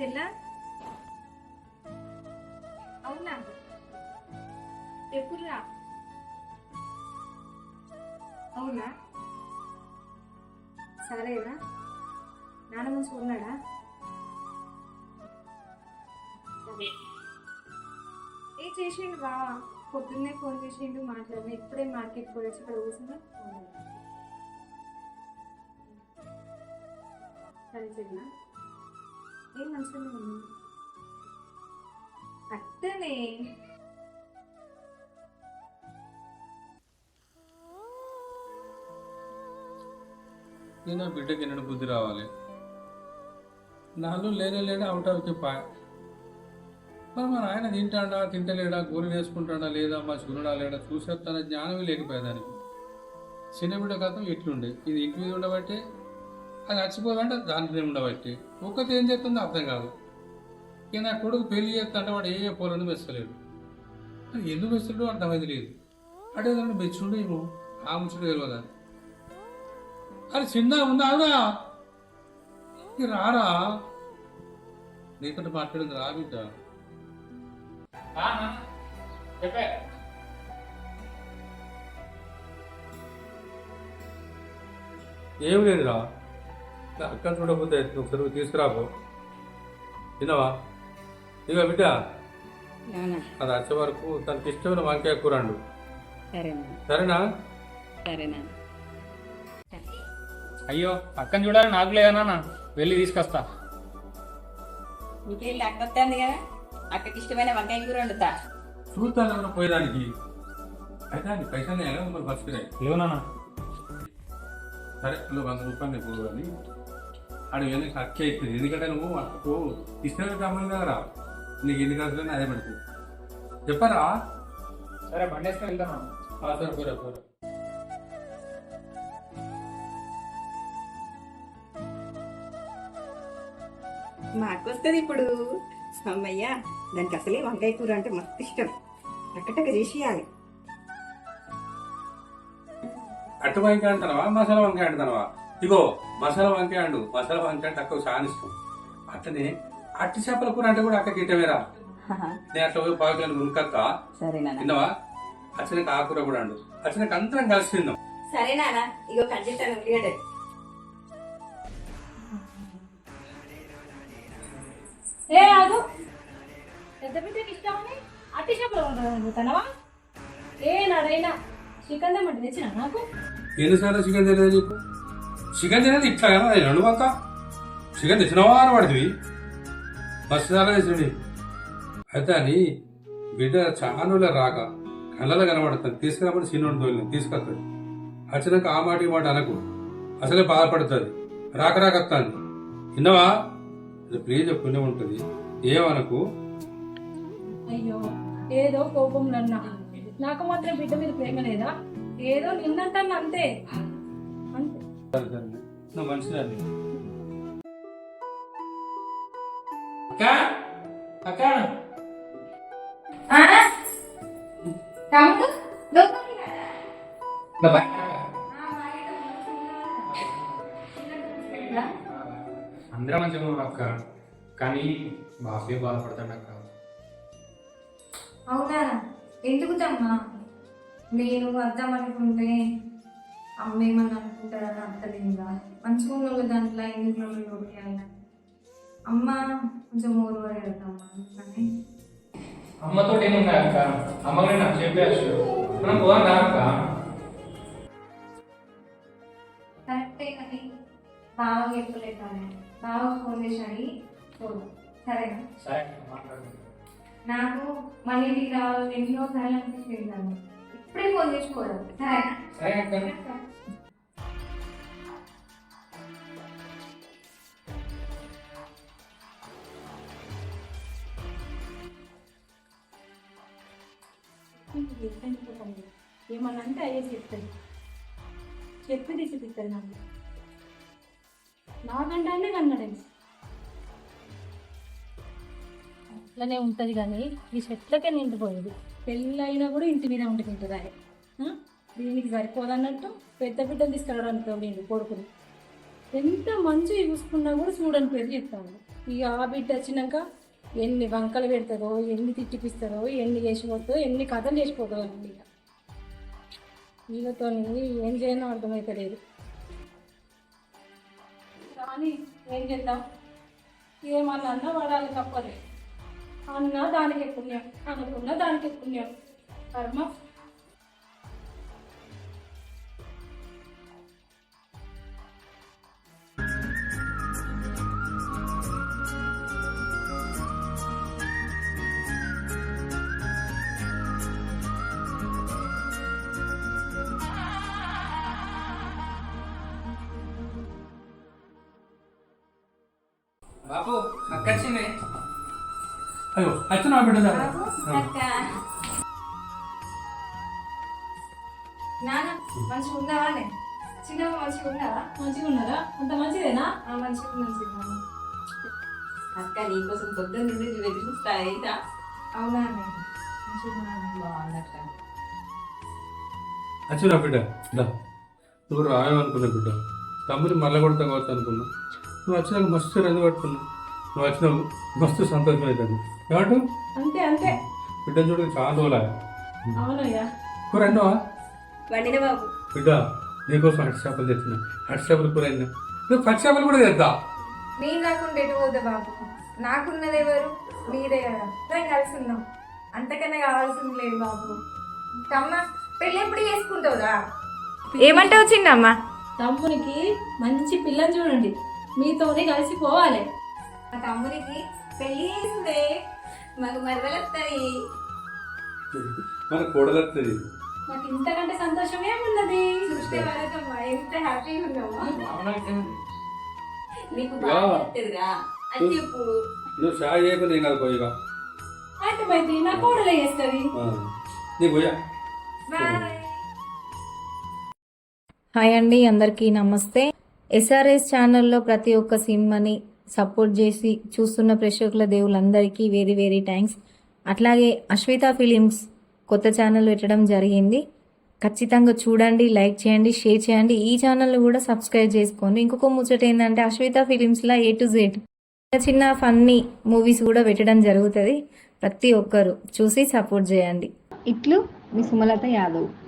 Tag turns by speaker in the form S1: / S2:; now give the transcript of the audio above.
S1: తెల్లా? అవునా? ఎప్పుడు రా? అవునా? సరేనా నాన్న మంచిగా ఉన్నాడా? సరే. ఏ చేసిండు బా? పొద్దున్నే ఫోన్ చేసిండు మాట్లాడిన. ఇప్పుడే మార్కెట్కి పోయి ఇక్కడ కూర్చున్నా. సరే చెల్లా ఏం మంచిగానే అట్టనే
S2: నేను ఆ బిడ్డకి ఎన్నడూ బుద్ధి రావాలి. నాలో లేనే లేడా అవుట్ ఆఫ్ ది పాయ్ మరి మా ఆయన తింటాడా తింటలేడా గోరు వేసుకుంటాడా లేదా మా చూడడా లేడా? చూసేస్తాన జ్ఞానమే లేకపోయేదానికి. చిన్న బిడ్డ కథం ఇట్లుండే ఇది ఇంటి మీద ఉండబట్టి అది చచ్చిపోదంటే దాని మీద ఉండబట్టి. ఒక్కటి ఏం చేస్తుందో అర్థం కాదు. ఇక నా కొడుకు పెళ్ళి చేస్తుంటే వాడు ఏ పోలను మెచ్చలేడు మరి ఎందుకు మెచ్చలేడు అర్థమైంది లేదు. అంటే దాన్ని మెచ్చుండు ఏమో ఆ ముచ్చుడు తెలియదా అరే చిన్న ఉన్నావురా రారా? నీతో మాట్లాడింది రా బిడ్డ.
S3: చెప్పే.
S2: ఏం లేదురా. నా అక్క చూడకపోతే ఒకసారి పోయి తీసుకురాపో. తినవా ఇక బిడ్డ. అది వచ్చే వరకు తనకి ఇష్టమైన వంకాయ కూరండు
S4: సరేనా?
S2: సరేనా
S4: సరేనా
S3: అయ్యో అక్కని చూడాలని నాకు లేదా నాన్న. వెళ్ళి తీసుకొస్తా.
S4: ఇంకేం అక్క వస్తుంది కదా? అక్కకి ఇష్టమైన వంకాయ కూర వండుతా.
S2: చూస్తాను ఏమైనా పోయేదానికి. అయితే అది పైసలు మరి బస్సుకురాయి
S3: లేవు నాన్న.
S2: సరే నువ్వు వంద రూపాయలు నీకు అని. ఆడు వెళ్ళి అక్క అవుతుంది ఎందుకంటే నువ్వు అక్కకు ఇష్టమైన కమ్మని కదరా నీకు ఎన్ని కాసులు అదే పడుతుంది. చెప్పరా?
S3: సరే బండి వేసుకొని వెళ్తాను
S2: ఆ, సరే పోరా పోరా.
S4: మా అక్క వస్తుంది ఇప్పుడు. అమ్మయ్య దానికి అసలే వంకాయ కూర అంటే మస్తు ఇష్టం. టక్కటక్క చేసేయాలి.
S2: అట్టు వంకాయ అంటావా? మసాలా వంకాయ అంటున్నావా ఇగో మసాలా వంకాయ అండు. మసాలా వంకాయ అంటే అక్క చాలా ఇష్టం. అట్లనే అట్టి చేపల కూర అంటే కూడా అక్కకి ఇట్టమేరా నేను అట్లా పోయి
S4: సరే నాన్న.
S2: తిన్నావా? అచ్చనకి ఆ కూర కూడా అండు. అచ్చనకి అందరం కలిసి తిందాం
S4: సరే నాన్న ఇగో ఉల్లిగడ్డ.
S1: ఏ ఆగు. పెద్ద బిడ్డకి ఇష్టమని అట్టి చేపలు ఏ నాడైనా చికెన్ తెమ్మంటే తెచ్చిన నాకు?
S2: ఎన్నిసార్లు చికెన్ తెలియదు నీకు? చికెన్ తినేది ఇట్లా కదా? రెండు పక్క? చికెన్ తెచ్చినవా అని పడుతుంది. మస్తు చాలా తెచ్చింది అయితే అని బిడ్డ చాలా రాక కళ్ళలో కనబడతాను తీసుకురామని చిన్నోడు తోలిన తీసుకొస్తుంది. వచ్చినాక ఆ మాట ఈ మాట అనకు. అసలే బాధపడుతుంది. రాక రాక వస్తుంది. విన్నావా? ప్లీజ్ పుణ్యం ఉంటుంది. ఏమనకు?
S1: అయ్యో ఏదో కోపం నన్నా. నాకు మాత్రం బిడ్డ మీద ప్రేమ లేదా? ఏదో నిన్నంటాను అంతే. అంతే
S2: నువ్వు
S3: అక్క అక్క
S1: తమ్ముడు మంచిగా
S3: అందరం మంచిగా ఉన్నాం అక్క కానీ బాబే బాధపడతాడు అక్క
S1: అవునా? ఎందుకు తమ్మా? నేను వద్దామనుకుంటే అమ్మ ఏమని అనుకుంటారని అర్థలేదా మంచిగా ఉన్న దాంట్లో ఎందుకు లోపల అమ్మ కొంచెం ఊరు వెళ్తామా కానీ
S3: అమ్మతో ఏమున్నాయి అక్క అమ్మగారి నాకు చెప్పేచ్చు మనం పోదాం రా అక్క.
S1: కరెక్టే కానీ బాగా చెప్పలేదు బాగా ఫోన్ సరేనా?
S3: సరే
S1: నాకు ఇంటికి రావాలని ఎన్నో సార్లు నన్ను. ఇప్పుడే ఫోన్
S3: సరే. అక్క.
S1: ఏమన్నా అంటే అయ్యే చెప్తాను. చెప్పి తీసిపిస్తాను నాకు. నాకంటే కన్నాడండి అట్లనే ఉంటుంది కానీ ఈ చెట్లకే నిండిపోయేది. పెళ్ళి అయినా కూడా ఇంటి మీద ఉండి ఆయన దీనికి సరిపోదన్నట్టు పెద్ద బిడ్డలు తీసుకెళ్ళడానికి తోడిండు కొడుకుని.
S5: ఎంత మంచిగా చూసుకున్నా కూడా చూడని పేరు చెప్తాను ఇక ఆ బిడ్డ వచ్చినాక ఎన్ని వంకలు పెడతారో ఎన్ని తిట్టిపిస్తారో ఎన్ని చేసిపోతారో ఎన్ని కథలు చేసిపోతారో ఇక. వీళ్ళతో ఏం చేయనో అర్థమవుతలేదు కానీ ఏం చేద్దాం? ఏమన్నా అన్నా వాడాలి తప్పదు. అన్నా దానికి పుణ్యం. అనుకున్న దానికి పుణ్యం. కర్మ.
S3: బాబు అక్కచ్చింది
S2: అయ్యో వచ్చిన బిడ్డ
S1: నాన్న మంచిగా ఉన్నావానే చిన్నమ్మ మంచిగా ఉన్నావా?
S5: మంచిగా ఉన్నారా? అంత మంచిదేనా?
S1: ఆ, మంచిగా ఉన్నాను చిన్నమ్మ
S4: అక్క నీకోసం పొద్దున్న నుండి ఎదురు చూస్తా అయితే
S1: అవునా అన్నయ్య? మంచిగా ఉన్నాను
S4: బాగుందక్క
S2: వచ్చిన బిడ్డ నువ్వు రాయమనుకున్నా బిడ్డ. తమ్ముని మళ్ళీ కొడతా కావచ్చు అనుకున్నా. నువ్వు వచ్చినాక మస్తు రంగు పట్టుకున్నావు. నువ్వు వచ్చినావు మస్తు సంతోషం అవుతుంది ఏమంటు?
S5: అంతే అంతే.
S2: బిడ్డ చూడక చాలా రోజులా
S5: అవునయ్యా.
S2: కూర అన్నావా?
S4: వండిన బాబు.
S2: బిడ్డ నీకోసం హట్ చేపలు తెచ్చిన. హట్ చేపలు కూర అయినా నువ్వు పచ్చి చేపలు కూడా తెద్దా?
S1: నేను రాకుండా ఎటు పోతా బాబు? నాకున్నది ఎవరు? మీరే కదా. అందరం కలిసి ఉన్నాం. అంతకన్నా కావాల్సింది లేదు బాబు. తమ్మ పెళ్ళి ఎప్పుడు చేసుకుంటావురా? ఏమంటావు చిన్నమ్మ?
S5: తమ్మునికి మంచి పిల్లని చూడండి. మీతోనే కలిసి పోవాలి.
S1: మా తమ్మునికి పెళ్ళి చేసిందే. మాకు వస్తాయి
S2: మన కూడలు వస్తుంది
S5: నాకు ఇంతకంటే సంతోషమే ఉన్నది
S1: చూస్తే వరకమ్మా ఎంత హ్యాపీగా ఉన్నావా
S4: నీకు. బాగా చెప్పు.
S2: నువ్వు చాయ్ చేయకుండా ఏం కాదు పోయిగా.
S5: అయితే నా కోడలే చేస్తుంది.
S2: నీ పోయా.
S1: బాయ్.
S6: హాయ్ అండి అందరికీ నమస్తే. ఎస్ఆర్ఎస్ ఛానల్లో ప్రతి ఒక్క సినిమాని సపోర్ట్ చేసి చూస్తున్న ప్రేక్షకుల దేవులందరికీ వెరీ వెరీ థ్యాంక్స్. అట్లాగే అశ్విత ఫిలిమ్స్ కొత్త ఛానల్ పెట్టడం జరిగింది. ఖచ్చితంగా చూడండి లైక్ చేయండి షేర్ చేయండి. ఈ ఛానల్ కూడా సబ్స్క్రైబ్ చేసుకోండి. ఇంకొక ముచ్చట ఏంటంటే అశ్విత ఫిలిమ్స్లో ఏ టు జెడ్ చిన్న చిన్న ఫన్నీ మూవీస్ కూడా పెట్టడం జరుగుతుంది. ప్రతి ఒక్కరు చూసి సపోర్ట్ చేయండి. ఇట్లు మీ సుమలత యాదవ్.